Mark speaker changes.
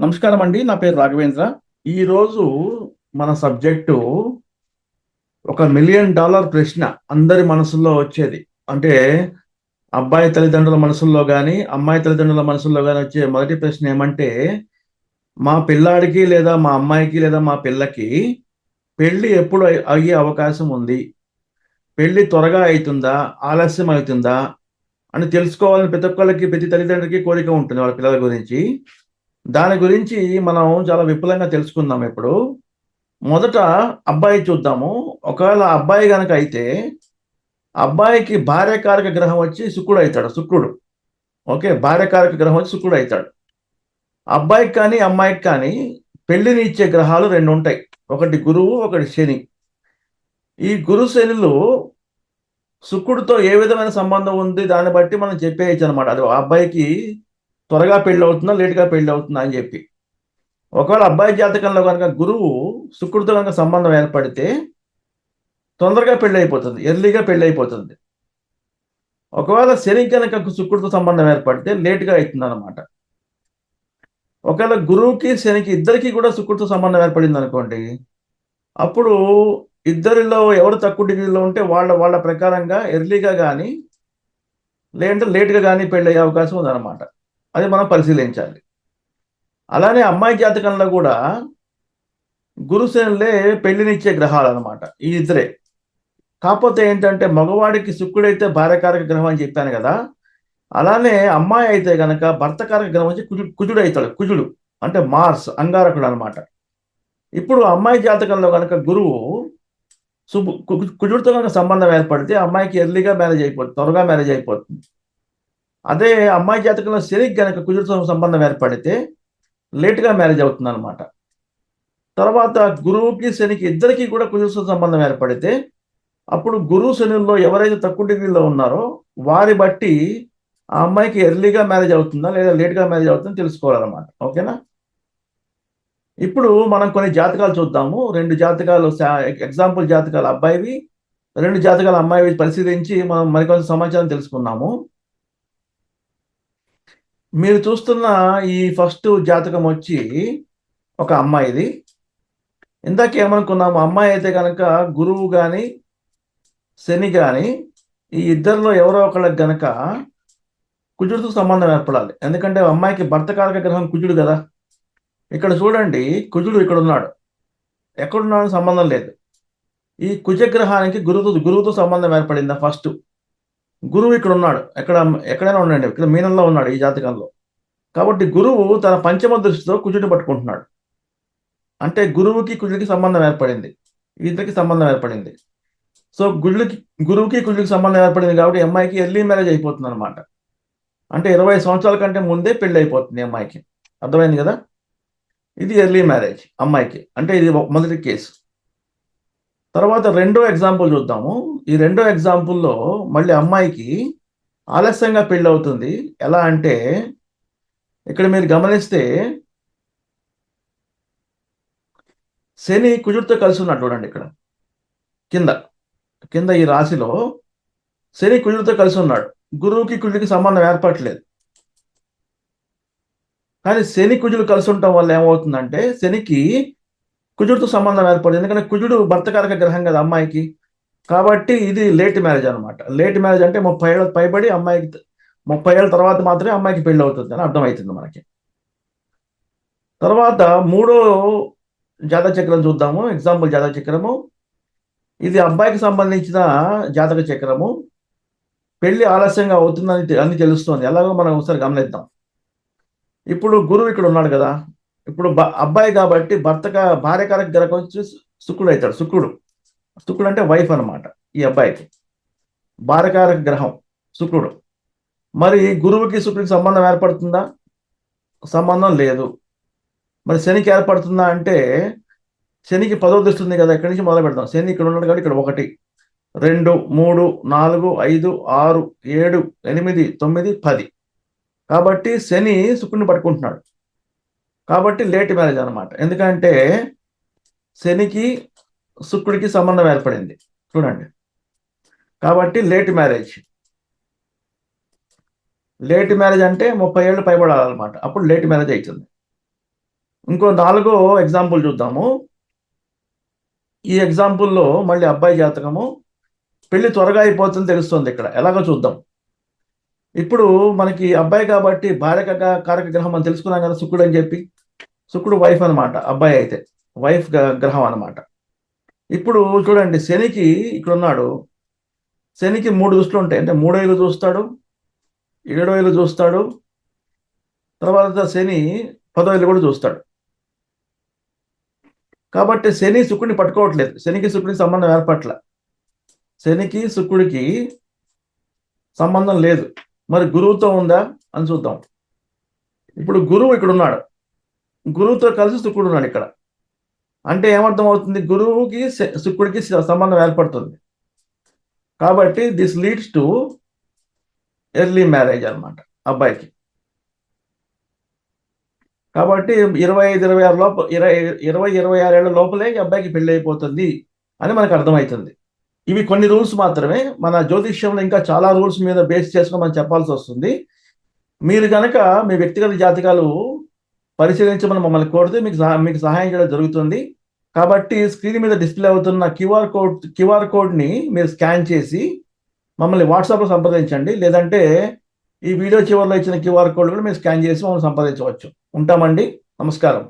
Speaker 1: నమస్కారం అండి నా పేరు రాఘవేంద్ర. ఈరోజు మన సబ్జెక్టు ఒక మిలియన్ డాలర్ ప్రశ్న అందరి మనసుల్లో వచ్చేది. అంటే అబ్బాయి తల్లిదండ్రుల మనసుల్లో కానీ అమ్మాయి తల్లిదండ్రుల మనసుల్లో కానీ వచ్చే మొదటి ప్రశ్న ఏమంటే మా పిల్లాడికి లేదా మా అమ్మాయికి లేదా మా పిల్లకి పెళ్ళి ఎప్పుడు అయ్యే అవకాశం ఉంది? పెళ్ళి త్వరగా అవుతుందా ఆలస్యం అవుతుందా? అని తెలుసుకోవాలని ప్రతి ఒక్కళ్ళకి ప్రతి తల్లిదండ్రులకి కోరిక ఉంటుంది వాళ్ళ పిల్లల గురించి. దాని గురించి మనం చాలా విపులంగా తెలుసుకుందాం ఇప్పుడు. మొదట అబ్బాయి చూద్దాము. ఒకవేళ అబ్బాయి కనుక అయితే అబ్బాయికి భార్యకారక గ్రహం వచ్చి శుక్రుడు అవుతాడు శుక్రుడు. ఓకే భార్యకారక గ్రహం వచ్చి శుక్రుడు అవుతాడు. అబ్బాయికి కానీ అమ్మాయికి కానీ పెళ్ళిని ఇచ్చే గ్రహాలు రెండు ఉంటాయి. ఒకటి గురువు ఒకటి శని. ఈ గురు శనులు శుక్రుడితో ఏ విధమైన సంబంధం ఉంది? దాన్ని బట్టి మనం చెప్పేయచ్చు అనమాట అది ఆ అబ్బాయికి త్వరగా పెళ్ళి అవుతుందా లేట్గా పెళ్ళి అవుతుందా అని చెప్పి. ఒకవేళ అబ్బాయి జాతకంలో కనుక గురువు శుక్రుడితో కనుక సంబంధం ఏర్పడితే తొందరగా పెళ్ళి అయిపోతుంది ఎర్లీగా పెళ్ళి అయిపోతుంది. ఒకవేళ శని కనుక శుక్రుడితో సంబంధం ఏర్పడితే లేట్గా అవుతుంది అనమాట ఒకవేళ గురువుకి శనికి ఇద్దరికి కూడా శుక్రుడితో సంబంధం ఏర్పడింది అనుకోండి అప్పుడు ఇద్దరిలో ఎవరు తక్కువ డిగ్రీలో ఉంటే వాళ్ళ వాళ్ళ ప్రకారంగా ఎర్లీగా కానీ లేదంటే లేట్గా కానీ పెళ్ళి అయ్యే అవకాశం ఉందన్నమాట. అది మనం పరిశీలించాలి. అలానే అమ్మాయి జాతకంలో కూడా గురుశనులే పెళ్ళినిచ్చే గ్రహాలు అనమాట ఈ ఇద్దరే. కాకపోతే ఏంటంటే మగవాడికి శుక్రుడైతే భార్యకారక గ్రహం అని చెప్పాను కదా. అలానే అమ్మాయి అయితే గనక భర్తకారక గ్రహం వచ్చి కుజుడు కుజుడు అవుతాడు కుజుడు. అంటే మార్స్ అంగారకుడు అనమాట ఇప్పుడు అమ్మాయి జాతకంలో కనుక గురువు సుబు కు- కుజుడితో కనుక సంబంధం ఏర్పడితే అమ్మాయికి ఎర్లీగా మ్యారేజ్ అయిపోతుంది త్వరగా మ్యారేజ్ అయిపోతుంది. అదే అమ్మాయి జాతకంలో శనికి గనక కుజుడితో సంబంధం ఏర్పడితే లేట్గా మ్యారేజ్ అవుతుంది అనమాట తర్వాత గురువుకి శనికి ఇద్దరికి కూడా కుజుడితో సంబంధం ఏర్పడితే అప్పుడు గురువు శనుల్లో ఎవరైతే తక్కువ డిగ్రీలో ఉన్నారో వారి బట్టి ఆ అమ్మాయికి ఎర్లీగా మ్యారేజ్ అవుతుందా లేదా లేట్గా మ్యారేజ్ అవుతుందో తెలుసుకోవాలన్నమాట. ఓకేనా? ఇప్పుడు మనం కొన్ని జాతకాలు చూద్దాము. రెండు జాతకాలు ఎగ్జాంపుల్ జాతకాలు అబ్బాయివి రెండు జాతకాలు అమ్మాయివి పరిశీలించి మనం మరికొంత సమాచారం తెలుసుకున్నాము. మీరు చూస్తున్న ఈ ఫస్ట్ జాతకం వచ్చి ఒక అమ్మాయిది. ఇందాక ఏమనుకున్నాము అమ్మాయి అయితే కనుక గురువు కానీ శని కానీ ఈ ఇద్దరిలో ఎవరో ఒకళ్ళకి గనక కుజుడితో సంబంధం ఏర్పడాలి. ఎందుకంటే అమ్మాయికి భర్త కారక గ్రహం కుజుడు కదా. ఇక్కడ చూడండి కుజుడు ఇక్కడ ఉన్నాడు. ఎక్కడున్నాడు సంబంధం లేదు. ఈ కుజగ్రహానికి గురువుతో గురువుతో సంబంధం ఏర్పడిందా ఫస్ట్? గురువు ఇక్కడ ఉన్నాడు. ఎక్కడ ఎక్కడైనా ఉండండి. ఇక్కడ మీనంలో ఉన్నాడు ఈ జాతకంలో. కాబట్టి గురువు తన పంచమ దృష్టితో కుజుడిని పట్టుకుంటున్నాడు. అంటే గురువుకి కుజుడికి సంబంధం ఏర్పడింది. ఇద్దరికి సంబంధం ఏర్పడింది. సో గుళ్ళకి గురువుకి కుజుడికి సంబంధం ఏర్పడింది కాబట్టి అమ్మాయికి ఎర్లీ మ్యారేజ్ అయిపోతుంది అనమాట అంటే ఇరవై సంవత్సరాల కంటే ముందే పెళ్ళి అయిపోతుంది అమ్మాయికి. అర్థమైంది కదా? ఇది ఎర్లీ మ్యారేజ్ అమ్మాయికి. అంటే ఇది మొదటి కేసు. తర్వాత రెండో ఎగ్జాంపుల్ చూద్దాము. ఈ రెండో ఎగ్జాంపుల్లో మళ్ళీ అమ్మాయికి ఆలస్యంగా పెళ్ళి అవుతుంది. ఎలా అంటే ఇక్కడ మీరు గమనిస్తే శని కుజుడితో కలిసి ఉన్నాడు చూడండి ఇక్కడ. కింద కింద ఈ రాశిలో శని కుజుడితో కలిసి ఉన్నాడు. గురువుకి కుజుడికి సంబంధం ఏర్పడలేదు కానీ శని కుజుడు కలిసి ఉండటం వల్ల ఏమవుతుందంటే శనికి కుజుడితో సంబంధం ఏర్పడింది. ఎందుకంటే కుజుడు భర్తకారక గ్రహం కదా అమ్మాయికి. కాబట్టి ఇది లేట్ మ్యారేజ్ అనమాట లేట్ మ్యారేజ్ అంటే ముప్పై ఏళ్ళ పైబడి అమ్మాయికి ముప్పై ఏళ్ళ తర్వాత మాత్రమే అమ్మాయికి పెళ్ళి అవుతుంది అని అర్థమవుతుంది మనకి. తర్వాత మూడో జాతక చక్రం చూద్దాము. ఎగ్జాంపుల్ జాతక చక్రము. ఇది అబ్బాయికి సంబంధించిన జాతక చక్రము. పెళ్ళి ఆలస్యంగా అవుతుందని అని తెలుస్తుంది. ఎలాగో మనం ఒకసారి గమనిద్దాం. ఇప్పుడు గురువు ఇక్కడ ఉన్నాడు కదా. ఇప్పుడు అబ్బాయి కాబట్టి భర్తక భార్యకారక గ్రహం వచ్చి శుక్రుడు అవుతాడు. శుక్రుడు. శుక్రుడు అంటే వైఫ్ అనమాట ఈ అబ్బాయికి. బారకారక గ్రహం శుక్రుడు. మరి గురువుకి శుక్రుడికి సంబంధం ఏర్పడుతుందా? సంబంధం లేదు. మరి శనికి ఏర్పడుతుందా అంటే శనికి పదో దృష్టి ఉంది కదా ఇక్కడి నుంచి మొదలు పెడతాం శని ఇక్కడ ఉన్నాడు కాబట్టి ఇక్కడ ఒకటి. రెండు మూడు నాలుగు ఐదు ఆరు ఏడు ఎనిమిది తొమ్మిది పది. కాబట్టి శని శుక్రుని పట్టుకుంటున్నాడు. కాబట్టి లేట్ మ్యారేజ్ అనమాట ఎందుకంటే శనికి శుక్రుడికి సంబంధం ఏర్పడింది. చూడండి. కాబట్టి లేట్ మ్యారేజ్ లేట్ మ్యారేజ్ అంటే ముప్పై ఏళ్ళు పైబడాలన్నమాట. అప్పుడు లేట్ మ్యారేజ్ అవుతుంది ఇంకో నాలుగో ఎగ్జాంపుల్ చూద్దాము. ఈ ఎగ్జాంపుల్లో మళ్ళీ అబ్బాయి జాతకము. పెళ్ళి త్వరగా అయిపోతుంది తెలుస్తుంది ఇక్కడ. ఎలాగో చూద్దాం. ఇప్పుడు మనకి అబ్బాయి కాబట్టి భార్య కారక గ్రహం అని తెలుసుకున్నాం కదా శుక్రుడు అని చెప్పి. శుక్రుడు వైఫ్ అన్నమాట. అబ్బాయి అయితే. వైఫ్ గ్రహం అన్నమాట. ఇప్పుడు చూడండి శనికి ఇక్కడ ఉన్నాడు శనికి మూడు దృష్టిలు ఉంటాయి. అంటే మూడో ఇల్లు చూస్తాడు ఏడో ఇల్లు చూస్తాడు తర్వాత శని పదో ఇల్లు కూడా చూస్తాడు. కాబట్టి శని శుక్రుడిని పట్టుకోవట్లేదు. శనికి శుక్రుడికి సంబంధం ఏర్పట్ల. శనికి శుక్రుడికి సంబంధం లేదు. మరి గురువుతో ఉందా అని చూద్దాం. ఇప్పుడు గురువు ఇక్కడ ఉన్నాడు గురువుతో కలిసి శుక్రుడు ఉన్నాడు ఇక్కడ. అంటే ఏమర్థం అవుతుంది గురువుకి శుక్రుడికి సంబంధం ఏర్పడుతుంది. కాబట్టి this leads to early marriage అనమాట అబ్బాయికి. కాబట్టి ఇరవై ఐదు ఇరవై ఆరు లోపల ఇరవై ఇరవై ఇరవై ఆరు లోపలే ఈ అబ్బాయికి పెళ్ళి అయిపోతుంది అని మనకు అర్థమవుతుంది. ఇవి కొన్ని రూల్స్ మాత్రమే మన జ్యోతిష్యంలో ఇంకా చాలా రూల్స్ మీద బేస్ చేసుకుని మనం చెప్పాల్సి వస్తుంది. మీరు కనుక మీ వ్యక్తిగత జాతకాలు పరిశీలించమని మమ్మల్ని కోరితే మీకు సహా- మీకు సహాయం చేయడం జరుగుతుంది. కాబట్టి స్క్రీన్ మీద డిస్ప్లే అవుతున్న క్యూఆర్ కోడ్ క్యూఆర్ కోడ్ని మీరు స్కాన్ చేసి మమ్మల్ని వాట్సాప్లో సంప్రదించండి. లేదంటే ఈ వీడియో చివరిలో ఇచ్చిన క్యూఆర్ కోడ్ కూడా మీరు స్కాన్ చేసి మమ్మల్ని సంప్రదించవచ్చు. ఉంటామండి. నమస్కారం.